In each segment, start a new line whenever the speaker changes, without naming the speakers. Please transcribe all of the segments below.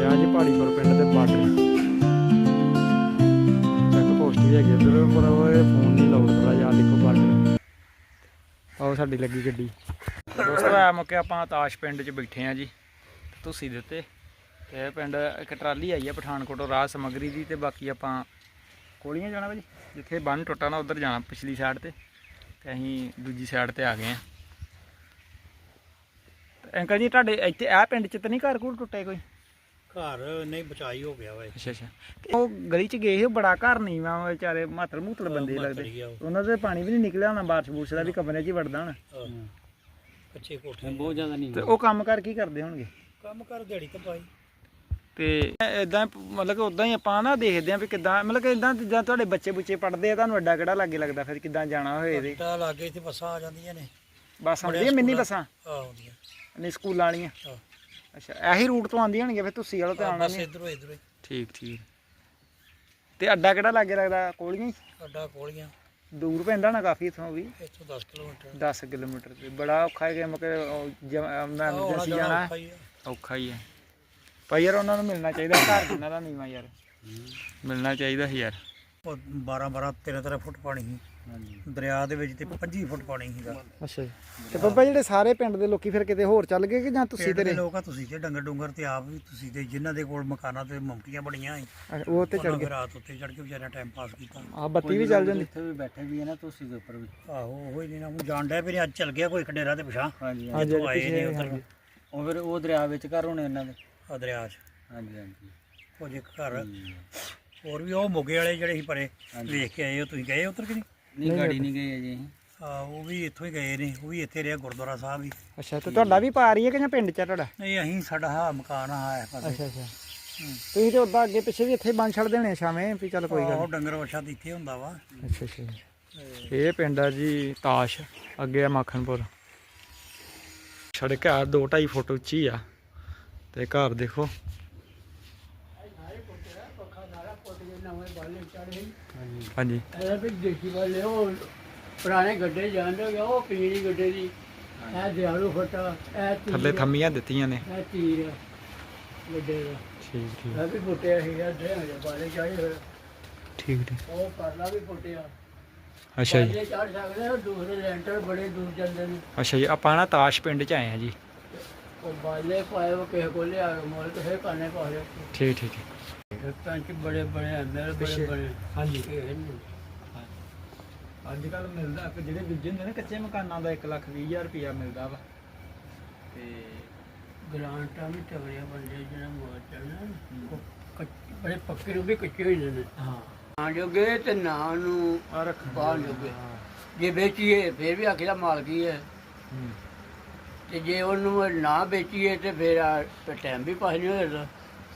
ਇਹ ਆ ਜੀ ਪਹਾੜੀਪੁਰ ਪਿੰਡ ਦੇ ਬਾਰਡਰ। ਚੈੱਕ ਪੋਸਟ ਵੀ ਹੈਗੀ ਉਧਰ ਪਰ ਉਹ ਫੋਨ ਨਹੀਂ ਲਾਉਡ ਥੋੜਾ ਜਿਹਾ ਦੇਖੋ ਬਾਰਡਰ। ਆਓ ਸਾਡੀ ਲੱਗੀ ਗੱਡੀ। ਦੋਸਤੋ ਆ ਮੁੱਕੇ ਆਪਾਂ ਤਾਸ਼ ਪਿੰਡ 'ਚ ਬੈਠੇ ਆ ਜੀ। ਤੁਸੀਂ ਦਿੱਤੇ। ਤੇ ਪਿੰਡ ਇੱਕ ਟਰਾਲੀ ਆਈ ਹੈ ਪਠਾਨਕੋਟੋਂ ਰਾਹ ਸਮਗਰੀ ਦੀ ਤੇ ਬਾਕੀ ਆਪਾਂ ਕੋਲੀਆਂ ਜਾਣਾ ਭਾਜੀ ਜਿੱਥੇ ਬੰਨ ਟੁੱਟਾ ਨਾ, ਉਧਰ ਜਾਣਾ ਪਿਛਲੀ ਸਾਈਡ ਤੇ। ਤੇ ਅਸੀਂ ਦੂਜੀ ਸਾਈਡ ਤੇ ਆ ਗਏ ਆ। ਅੰਕਲ ਜੀ, ਤੁਹਾਡੇ ਇੱਥੇ ਆ ਪਿੰਡ 'ਚ ਤਾਂ ਨਹੀਂ ਘਰ ਘੂਰ ਟੁੱਟੇ ਕੋਈ?
ਘਰ ਨਹੀਂ ਬਚਾਈ ਹੋ ਗਿਆ ਵਾ ਇਹ।
ਅੱਛਾ ਅੱਛਾ। ਉਹ ਗਲੀ 'ਚ ਗਏ ਸੀ ਉਹ ਬੜਾ ਘਰ ਨਹੀਂ ਵਾ ਵਿਚਾਰੇ ਮਾਤਰ ਮੂਤਲ ਬੰਦੇ
ਮਾਤਰ
ਲੱਗਦੇ।
ਹੀ ਆ ਉਹ।
ਉਹਨਾਂ ਦੇ ਪਾਣੀ ਵੀ ਨਹੀਂ ਨਿਕਲਿਆ ਹੋਣਾ ਬਾਰਿਸ਼ ਬੂਰਸ਼ ਦਾ ਵੀ ਕਮਰੇ 'ਚ ਹੀ ਵੜਦਾ ਹੋਣਾ।
ਆਹ, ਕੱਚੇ ਕੋਠੇ
ਬਹੁਤ ਜ਼ਿਆਦਾ ਨਹੀਂ
ਤੇ ਉਹ ਕੰਮ ਕਰ ਕੀ ਕਰਦੇ ਹੋਣਗੇ?
ਕੰਮ ਕਰ ਦਿਹਾੜੀ ਤਾਂ ਪਾਈ
ਤੇ ਇਦਾਂ ਮਤਲਬ ਕਿ ਉਦਾਂ ਹੀ ਆਪਾਂ ਨਾ ਦੇਖਦੇ ਆਂ ਵੀ ਕਿਦਾਂ ਮਤਲਬ ਕਿ ਇਦਾਂ ਜਾਂ ਤੁਹਾਡੇ ਬੱਚੇ ਬੁੱਚੇ ਪੜਦੇ ਆ ਤੁਹਾਨੂੰ ਅੱਡਾ ਕਿਹੜਾ ਲੱਗੇ ਲੱਗਦਾ ਫਿਰ ਕਿਦਾਂ ਜਾਣਾ ਹੋਏ ਇਹਦੇ?
ਅੱਡਾ ਲਾਗੇ ਇੱਥੇ ਬੱਸਾਂ ਆ ਜਾਂਦੀਆਂ ਨੇ।
ਬੱਸ ਆਉਂਦੀਆਂ ਮਿੰਨੀ ਬੱਸਾਂ?
ਆ ਆਉਂਦੀਆਂ
ਨਹੀਂ ਸਕੂਲਾਂ ਵਾਲੀਆਂ?
ਆਹ,
ਅੱਛਾ ਇਹੀ ਰੂਟ ਤੋਂ ਆਉਂਦੀਆਂ ਹੋਣਗੀਆਂ ਫਿਰ ਤੁਸੀਂ ਵਾਲਾ ਤੇ ਆਉਣਾ
ਬਸ
ਨਹੀਂ।
ਇਧਰੋਂ ਇਧਰੋਂ
ਠੀਕ ਠੀਕ। ਤੇ ਅੱਡਾ ਕਿਹੜਾ ਲੱਗੇ ਲੱਗਦਾ ਕੋਲੀਆਂ ਹੀ?
ਅੱਡਾ ਕੋਲੀਆਂ।
ਦੂਰ ਪੈਂਦਾ ਨਾ ਕਾਫੀ ਇਥੋਂ ਵੀ?
ਇੱਥੋਂ 10 ਕਿਲੋਮੀਟਰ।
10 ਕਿਲੋਮੀਟਰ ਤੇ। ਬੜਾ ਔਖਾ ਹੈ ਕਿ ਮਤਲਬ
ਆਉਣਾ
ਐਮਰਜੈਂਸੀ
ਜਾਣਾ
ਜਾਣਾ
ਔਖਾ ਹੀ ਆ।
ਔਖਾ ਹੀ ਹੈ ਪਰ ਯਾਰ ਉਹਨਾਂ ਨੂੰ ਮਿਲਣਾ ਚਾਹੀਦਾ ਘਰ ਜਿੰਨਾ ਦਾ ਨੀਵਾ ਯਾਰ। ਮਿਲਣਾ ਚਾਹੀਦਾ ਸੀ ਯਾਰ।
ਉਹ 12 12 13 13 ਫੁੱਟ ਪਾਣੀ ਸੀ। ਦਰਿਆ ਦੇ ਵਿੱਚ ਤੇ 25 ਫੁੱਟ ਪਾਣੀ ਸੀਗਾ।
ਅੱਛਾ ਜੀ। ਤੇ ਬੱਬਾ ਜਿਹੜੇ ਸਾਰੇ ਪਿੰਡ ਦੇ ਲੋਕੀ ਫਿਰ ਕਿਤੇ ਹੋਰ ਚੱਲ ਗਏ ਕਿ ਜਾਂ ਤੁਸੀਂ
ਪਿੰਡ ਦੇ
ਤੇਰੇ
ਲੋਕ ਆ ਤੁਸੀਂ ਤੇ ਡੰਗਰ ਡੁੰਗਰ ਤੇ ਆਪ ਵੀ ਤੁਸੀਂ ਤੇ ਜਿਨ੍ਹਾਂ ਦੇ ਕੋਲ ਮਕਾਨਾਂ ਤੇ ਮਮਕੀਆਂ ਬਣੀਆਂ ਸੀ
ਅੱਛਾ, ਉਹ ਤੇ ਚੱਲ
ਉਹਨਾਂ
ਗਏ।
ਫਿਰ ਰਾਤ ਉੱਤੇ ਚੜ ਕੇ ਵਿਚਾਰਿਆਂ ਟਾਈਮ ਪਾਸ ਕੀਤਾ।
ਆ ਬੱਤੀ ਵੀ ਚੱਲ ਜਾਂਦੀ।
ਜਿੱਥੇ ਵੀ ਬੈਠੇ ਵੀ ਹੈ ਨਾ ਤੁਸੀਂ ਦੇ ਉੱਪਰ ਵੀ।
ਆਹੋ ਉਹ ਹੀ ਨਹੀਂ ਨਾ ਹੁਣ ਜਾਣ ਡਿਆ ਫਿਰ ਅੱਜ ਚੱਲ ਗਿਆ ਕੋਈ ਖਡੇਰਾ ਤੇ ਪਿਛਾਂ
ਹਾਂਜੀ
ਹਾਂਜੀ
ਆਏ ਨੇ ਉਧਰ।
ਉਹ ਫਿਰ ਉਹ ਦਰਿਆ ਵਿੱਚ ਘਰ ਹੋਣੇ ਇਹਨਾਂ ਦੇ।
ਆ ਦਰਿਆ 'ਚ।
ਹਾਂਜੀ ਹਾਂਜੀ।
ਕੁਝ ਇੱਕ ਘਰ ਹੋਰ ਵੀ ਉਹ ਮੋਗੇ ਵਾਲੇ ਜਿਹੜੇ ਸੀ ਪਰੇ ਵੇਖ ਕੇ ਆਏ ਹੋ ਤੁਸੀਂ ਗਏ ਉਧਰ ਕਿ ਨਹੀਂ?
ਨਹੀਂ ਗਾੜੀ ਨਹੀਂ ਗਈ ਅਜੇ। ਅਸੀਂ।
ਆ ਉਹ ਵੀ ਇੱਥੋਂ ਹੀ ਗਏ ਨੇ ਉਹ ਵੀ ਇੱਥੇ ਰਿਹਾ ਗੁਰਦੁਆਰਾ ਸਾਹਿਬ ਵੀ
ਅੱਛਾ ਤੇ ਤੁਹਾਡਾ ਵੀ ਪਾ ਰਹੀ ਹੈ ਕਿ ਜਾਂ ਪਿੰਡ ਚ ਆ ਤੁਹਾਡਾ?
ਨਹੀਂ ਅਸੀਂ ਸਾਡਾ ਹਾ ਮਕਾਨ ਆ ਇਸ ਪਾਸੇ।
ਅੱਛਾ ਅੱਛਾ। ਤੁਸੀਂ ਤੇ ਉਦਾਂ ਅੱਗੇ ਪਿੱਛੇ ਵੀ ਇੱਥੇ ਬੰਨ ਛੱਡ ਦੇਣੇ ਸ਼ਾਮੇ ਵੀ ਚੱਲ ਕੋਈ ਗੱਲ
ਉਹ ਡੰਗਰ ਵਛਾ ਤੇ ਇੱਥੇ ਹੁੰਦਾ ਵਾ।
ਨੀ। ਅੱਛਾ ਅੱਛਾ। ਇਹ ਪਿੰਡ ਆ ਜੀ ਤਾਸ਼ ਅੱਗੇ ਆ ਮੱਖਣਪੁਰ। ਸੜਕ ਆ 2.5 ਫੁੱਟ ਉੱਚੀ ਆ ਤੇ ਘਰ ਦੇਖੋ। ਹਾਂਜੀ।
ਇਹ ਵੀ ਦੇਸੀ ਵਾਲੇ ਉਹ ਪੁਰਾਣੇ ਗੱਡੇ ਜਾਂਦੇ ਹੋ ਉਹ ਪੀਲੀ ਗੱਡੇ ਦੀ। ਇਹ ਦਿਆਲੂ ਫਟਾ ਇਹ ਤੀਰ।
ਥੱਲੇ ਥੰਮੀਆਂ ਦਿੱਤੀਆਂ ਨੇ।
ਇਹ ਤੀਰ ਗੱਡੇ ਦਾ।
ਠੀਕ ਠੀਕ।
ਇਹ ਵੀ ਫੁੱਟਿਆ ਸੀ ਇਹ ਦੇ ਹਜੇ ਬਾਲੇ ਚਾਹੇ ਹੋਏ।
ਠੀਕ ਠੀਕ।
ਉਹ ਪਰਲਾ ਵੀ ਫੁੱਟਿਆ।
ਅੱਛਾ ਜੀ।
ਬਾਲੇ ਚੜ ਸਕਦੇ ਆ ਦੂਸਰੇ ਲੈਂਟਰ ਬੜੇ ਦੂਰ ਜਾਂਦੇ ਨੇ।
ਅੱਛਾ ਜੀ ਆਪਾਂ ਨਾ ਤਾਸ਼ ਪਿੰਡ ਚ ਆਏ ਆ ਜੀ।
ਉਹ ਬਾਲੇ ਪਾਏ ਉਹ ਕਿਸੇ ਕੋਲ ਲਿਆ ਕੇ ਮੋਲ ਤੇ ਕਾਨੇ
ਠੀਕ ਠੀਕ ਠੀਕ।
ਪੰਚ ਬੜੇ ਬੜੇ ਐਮਐਲ ਬੜੇ
ਪਿੱਛੇ।
ਬੜੇ
ਹਾਂਜੀ।
ਇਹ
ਅੱਜ ਕੱਲ ਮਿਲਦਾ ਕਿ ਜਿਹੜੇ ਦੂਜੇ ਹੁੰਦੇ ਨੇ ਕੱਚੇ ਮਕਾਨਾਂ ਦਾ 1 ਲੱਖ 20 ਹਜ਼ਾਰ ਰੁਪਇਆ ਮਿਲਦਾ ਵਾ। ਤੇ
ਗ੍ਰਾਂਟਾਂ ਵੀ ਤਗੜੀਆਂ ਬੰਦੇ ਜਿਹੜਾ ਮੋਲ ਚੜਨਾ ਉਹ ਕੱਚ- ਬੜੇ ਪੱਕੇ ਨੂੰ ਵੀ ਕੱਚੇ ਹੋ ਜਾਂਦੇ ਨੇ।
ਹਾਂ।
ਨਾ ਜੋਗੇ ਤੇ ਨਾ ਨੂੰ
ਆ ਰੱਖ
ਬਾਹਰ ਜੋਗੇ। ਜੇ ਵੇਚੀਏ ਫਿਰ ਵੀ ਆਖਿਆ ਮਾਲਕੀ ਹੈ
ਹੂੰ।
ਤੇ ਜੇ ਉਹਨੂੰ ਨਾ ਵੇਚੀਏ ਤੇ ਫਿਰ ਟਾਈਮ ਵੀ ਪਾਸ ਨਹੀਂ ਹੋਇਆ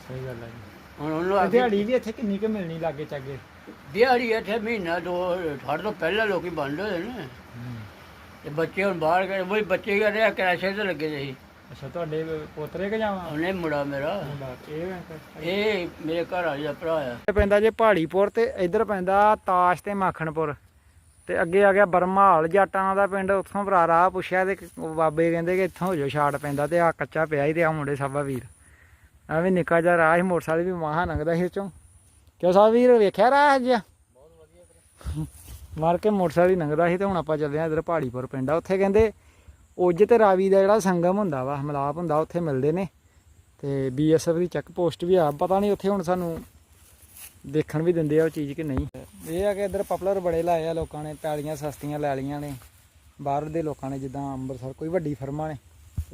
ਸਹੀ ਗੱਲ ਹੈ ਜੀ।
ਹੁਣ ਉਹਨੂੰ ਆਖੀ
ਦਿਹਾੜੀ ਵੀ ਇੱਥੇ ਕਿੰਨੀ ਕੁ ਮਿਲਣੀ ਲਾਗੇ ਚਾਗੇ?
ਦਿਹਾੜੀ ਇੱਥੇ ਮਹੀਨਾ ਦੋ ਠੜ ਤੋਂ ਪਹਿਲਾਂ ਲੋਕੀ ਬੰਦ ਹੋਏ ਨੇ। ਤੇ ਬੱਚੇ ਹੁਣ ਬਾਹਰ ਗਏ ਉਹ ਬੱਚੇ ਕਹਿੰਦੇ ਕ੍ਰੈਸ਼ੇ ਤੇ ਲੱਗੇ ਦੇ ਸੀ।
ਅੱਛਾ ਤੁਹਾਡੇ ਪੋਤਰੇ ਕਿ ਜਾਵਾਂ?
ਉਹਨੇ ਮੁੰਡਾ ਮੇਰਾ।
ਇਹ
ਇਹ ਮੇਰੇ ਘਰ ਵਾਲੀ ਦਾ ਭਰਾ ਆ।
ਪੈਂਦਾ ਜੇ ਪਹਾੜੀਪੁਰ ਤੇ ਇੱਧਰ ਪੈਂਦਾ ਤਾਸ਼ ਤੇ ਮਾਖਣਪੁਰ। ਤੇ ਅੱਗੇ ਆ ਗਿਆ ਬਰਮਾਲ ਜੱਟਾਂ ਦਾ ਪਿੰਡ ਉੱਥੋਂ ਭਰਾ ਰਾਹ ਪੁੱਛਿਆ ਤੇ ਬਾਬੇ ਕਹਿੰਦੇ ਕਿ ਇੱਥੋਂ ਹੋ ਜਾਓ ਛਾੜ ਪੈਂਦਾ ਤੇ ਆ ਕੱਚਾ ਪਿਆ ਹੀ ਤੇ ਆ ਮੁੰਡੇ ਸਾਬਾ ਵੀਰ। ਐਵੇਂ ਨਿੱਕਾ ਜਿਹਾ ਰਾਹ ਸੀ, ਮੋਟਰਸਾਈਕਲ ਵੀ ਮਹਾ ਲੰਘਦਾ ਸੀ ਚੋਂ ਕਿਉਂ ਸਾਹਿਬ ਵੀਰ, ਵੇਖਿਆ ਰਾਹ ਅੱਜ? ਮਾਰ ਕੇ ਮੋਟਰਸਾਈਕਲ ਹੀ ਲੰਘਦਾ ਸੀ ਤੇ ਹੁਣ ਆਪਾਂ ਚੱਲੇ ਆ ਇੱਧਰ ਪਹਾੜੀਪੁਰ ਪਿੰਡ ਆ। ਉੱਥੇ ਕਹਿੰਦੇ ਉੱਜ ਤੇ ਰਾਵੀ ਦਾ ਜਿਹੜਾ ਸੰਗਮ ਹੁੰਦਾ ਵਾ, ਹਮਲਾਪ ਹੁੰਦਾ, ਉੱਥੇ ਮਿਲਦੇ ਨੇ। ਤੇ ਬੀਐਸਐਫ ਦੀ ਚੈੱਕ ਪੋਸਟ ਵੀ ਆ, ਪਤਾ ਨਹੀਂ ਉੱਥੇ ਹੁਣ ਸਾਨੂੰ ਦੇਖਣ ਵੀ ਦਿੰਦੇ ਆ ਉਹ ਚੀਜ਼ ਕਿ ਨਹੀਂ। ਇਹ ਆ ਕਿ ਇੱਧਰ ਪਪੂਲਰ ਬੜੇ ਲਾਏ ਆ ਲੋਕਾਂ ਨੇ, ਪੈਲੀਆਂ ਸਸਤੀਆਂ ਲੈ ਲਈਆਂ ਨੇ। ਬਾਹਰ ਦੇ ਲੋਕਾਂ ਨੇ, ਜਿੱਦਾਂ ਅੰਮ੍ਰਿਤਸਰ, ਕੋਈ ਵੱਡੀ ਫਰਮਾਂ ਨੇ।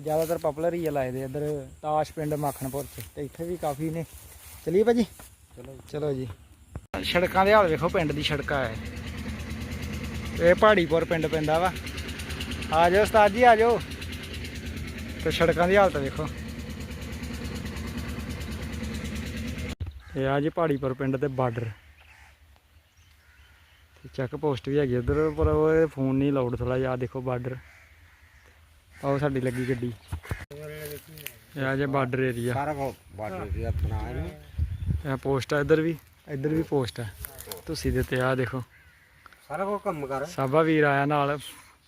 ਜ਼ਿਆਦਾਤਰ ਪਪੂਲਰ ਹੀ ਆ ਲਾਏ ਦੇ ਇੱਧਰ ਤਾਸ਼ ਪਿੰਡ ਮੱਖਣਪੁਰ ਚ ਤੇ ਇੱਥੇ ਵੀ ਕਾਫੀ ਨੇ। ਚਲਿਏ ਭਾਜੀ? ਚਲੋ ਚਲੋ ਜੀ। ਸੜਕਾਂ ਦੇ ਹਾਲ ਵੇਖੋ ਪਿੰਡ ਦੀ ਸੜਕਾਂ ਹੈ ਇਹ ਪਹਾੜੀਪੁਰ ਪਿੰਡ ਪੈਂਦਾ ਵਾ। ਆ ਜਾਓ ਉਸਤਾਦ ਜੀ ਆ ਜਾਓ। ਤੇ ਸੜਕਾਂ ਦੀ ਹਾਲਤ ਵੇਖੋ। ਇਹ ਆ ਜੀ ਪਹਾੜੀਪੁਰ ਪਿੰਡ ਦੇ ਬਾਰਡਰ। ਚੈੱਕ ਪੋਸਟ ਵੀ ਹੈਗੀ ਉਧਰ ਪਰ ਉਹ ਫੋਨ ਨਹੀਂ ਲਾਉਡ ਥੋੜਾ ਜਿਹਾ ਦੇਖੋ ਬਾਰਡਰ। ਆਓ ਸਾਡੀ ਲੱਗੀ ਗੱਡੀ। ਇਹ ਆ ਜੇ ਬਾਰਡਰ ਏਰੀਆ
ਸਾਰਾ ਬਾਰਡਰ ਦੀ ਆਪਣਾ ਹੈ ਨਾ।
ਇਹ ਪੋਸਟ ਆ ਇੱਧਰ ਵੀ ਇੱਧਰ ਵੀ ਪੋਸਟ ਆ। ਤੁਸੀਂ ਦੇ ਤੇ ਆ ਦੇਖੋ।
ਸਾਰਾ ਕੋ ਕੰਮ ਕਰ।
ਸਾਬਾ ਵੀਰ ਆਇਆ ਨਾਲ।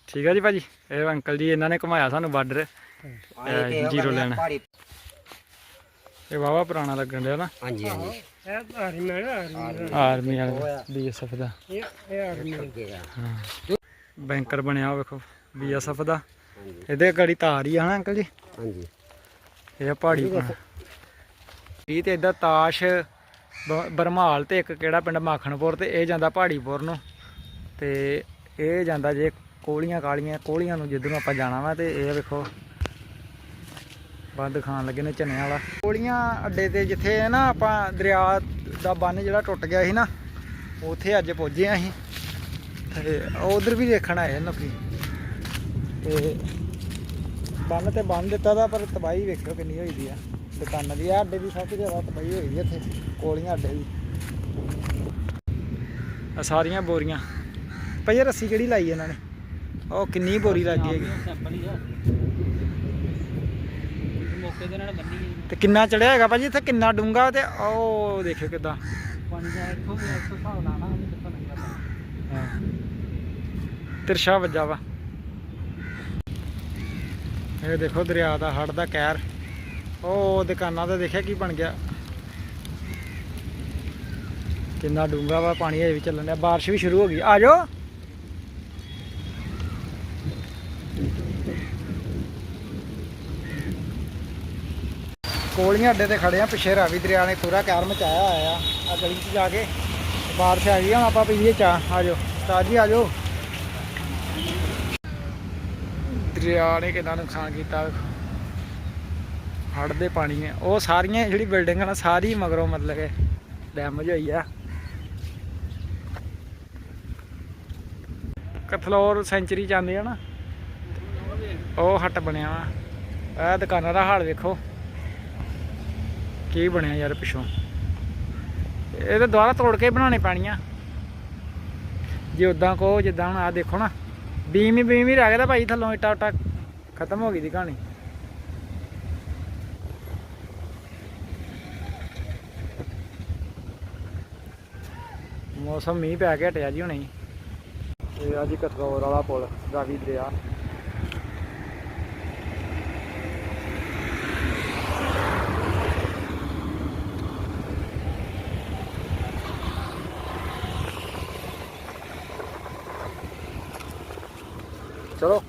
ਠੀਕ ਹੈ ਜੀ ਭਾਜੀ? ਇਹ ਅੰਕਲ ਜੀ ਇਹਨਾਂ ਨੇ ਘੁਮਾਇਆ ਸਾਨੂੰ ਬਾਰਡਰ। ਜੀਰੋ ਲੈਣਾ। ਇਹ ਵਾਵਾ ਪੁਰਾਣਾ ਲੱਗਣ ਡਿਆ ਨਾ।
ਹਾਂਜੀ ਹਾਂਜੀ।
ਇਹ ਆਰਮੀ ਆਰਮੀ
ਆਰਮੀ ਵਾਲਾ ਬੀਐਸਐਫ ਦਾ।
ਇਹ ਇਹ ਆਰਮੀ
ਹਾਂ। ਬੈਂਕਰ ਬਣਿਆ ਵੇਖੋ ਬੀਐਸਐਫ ਦਾ।
ਹਾਂਜੀ।
ਇਹਦੇ ਗੜੀ ਤਾਰ ਹੀ ਆ ਨਾ ਅੰਕਲ ਜੀ?
ਹਾਂਜੀ।
ਇਹ ਪਹਾੜੀ ਪਾ ਇਹ ਤੇ ਇਦਾਂ ਤਾਸ਼ ਬਰਮਾਲ ਤੇ ਇੱਕ ਕਿਹੜਾ ਪਿੰਡ ਮਾਖਣਪੁਰ ਤੇ ਇਹ ਜਾਂਦਾ ਪਹਾੜੀਪੁਰ ਨੂੰ। ਤੇ ਇਹ ਜਾਂਦਾ ਜੇ ਕੋਲੀਆਂ ਕਾਲੀਆਂ ਕੋਲੀਆਂ ਨੂੰ ਜਿੱਧਰੋਂ ਆਪਾਂ ਜਾਣਾ ਵਾ ਤੇ ਇਹ ਵੇਖੋ ਬੰਦ ਖਾਣ ਲੱਗੇ ਨੇ ਚਨੇ ਵਾਲਾ। ਕੋਲੀਆਂ ਅੱਡੇ ਤੇ ਜਿੱਥੇ ਨਾ ਆਪਾਂ ਦਰਿਆ ਦਾ ਬੰਨ ਜਿਹੜਾ ਟੁੱਟ ਗਿਆ ਸੀ ਨਾ ਉੱਥੇ ਅੱਜ ਪਹੁੰਚੇ ਆ ਅਸੀਂ। ਤੇ ਉਧਰ ਵੀ ਦੇਖਣ ਆਏ ਲੋਕੀ। ਤੇ ਬੰਨ ਤੇ ਬੰਨ ਦਿੱਤਾ ਦਾ ਪਰ ਤਬਾਹੀ ਵੇਖਿਓ ਕਿੰਨੀ ਹੋਈ ਦੀ ਆ। ਦੁਕਾਨਾਂ ਦੀ ਆ ਅੱਡੇ ਦੀ ਸਭ ਤੋਂ ਜ਼ਿਆਦਾ ਤਬਾਹੀ ਹੋਈ ਦੀ ਇੱਥੇ ਕੋਲੀਆਂ ਅੱਡੇ ਦੀ। ਆ ਸਾਰੀਆਂ ਬੋਰੀਆਂ। ਭਾਈ ਰੱਸੀ ਕਿਹੜੀ ਲਾਈ ਇਹਨਾਂ ਨੇ? ਉਹ ਕਿੰਨੀ ਬੋਰੀ ਲੱਗੀ ਹੈਗੀ। ਤੇ ਕਿੰਨਾ ਚੜਿਆ ਹੈਗਾ ਭਾਜੀ? ਇੱਥੇ ਕਿੰਨਾ ਡੂੰਗਾ ਤੇ ਉਹ ਦੇਖਿਓ ਕਿਦਾਂ। ਤਿਰਸ਼ਾ ਵੱਜਾ ਵਾ। ਇਹ ਦੇਖੋ ਦਰਿਆ ਦਾ ਹੜ ਦਾ ਕਹਿਰ। ਉਹ ਦੁਕਾਨਾਂ ਤੇ ਦੇਖਿਆ ਕੀ ਬਣ ਗਿਆ। ਕਿੰਨਾ ਡੂੰਘਾ ਵਾ ਪਾਣੀ ਅਜੇ ਵੀ ਚੱਲਣ ਡਿਆ। ਬਾਰਿਸ਼ ਵੀ ਸ਼ੁਰੂ ਹੋ ਗਈ। ਆ ਜਾਓ। ਕੋਲੀਆਂ ਅੱਡੇ ਤੇ ਖੜੇ ਆ। ਪਿੱਛੇ ਰਾਵੀ ਦਰਿਆ ਨੇ ਪੂਰਾ ਕਹਿਰ ਮਚਾਇਆ ਹੋਇਆ ਆ। ਗਲੀ 'ਚ ਜਾ ਕੇ ਬਾਰਿਸ਼ ਆ ਗਈ ਆ। ਹੁਣ ਆਪਾਂ ਪੀਈਏ ਚਾਹ। ਆ ਜਾਓ। ਉਸਤਾਦ ਜੀ, ਆ ਜਾਓ। ਦਰਿਆ ਨੇ ਕਿੰਨਾ ਨੁਕਸਾਨ ਕੀਤਾ। ਹੜ੍ਹ ਦੇ ਪਾਣੀ ਨੇ। ਉਹ ਸਾਰੀਆਂ ਜਿਹੜੀ ਬਿਲਡਿੰਗਾਂ ਨਾ, ਸਾਰੀ ਮਗਰੋਂ ਮਤਲਬ ਕਿ ਡੈਮੇਜ ਹੋਈ ਆ। ਕਥਲੌਰ ਸੈਂਚਰੀ ਜਾਂਦੇ ਆ ਨਾ। ਉਹ ਹੱਟ ਬਣਿਆ ਵਾ। ਇਹ ਦੁਕਾਨਾਂ ਦਾ ਹਾਲ ਵੇਖੋ। ਕੀ ਬਣਿਆ ਯਾਰ ਪਿੱਛੋਂ। ਇਹ ਤਾਂ ਦੁਬਾਰਾ ਤੋੜ ਕੇ ਬਣਾਉਣੇ ਪੈਣੀਆਂ। ਜੇ ਉਦਾਂ ਕਹੋ, ਜਿੱਦਾਂ ਹੁਣ ਆ ਦੇਖੋ ਨਾ। ਬੀਮ ਹੀ ਬੀਮ ਹੀ ਰਹਿ ਗਿਆ ਤਾਂ ਭਾਈ ਥੱਲੋਂ ਇਟਾ ਉਟਾ ਖਤਮ ਹੋ ਗਈ ਦੀ ਕਹਾਣੀ। ਮੌਸਮ ਮੀਂਹ ਪੈ ਕੇ ਹਟਿਆ ਜੀ ਹੁਣੇ। ਹੀ ਇਹ ਆ ਵਾਲਾ ਪੁਲ, ਰਾਵੀ ਦਰਿਆ। ਚਲੋ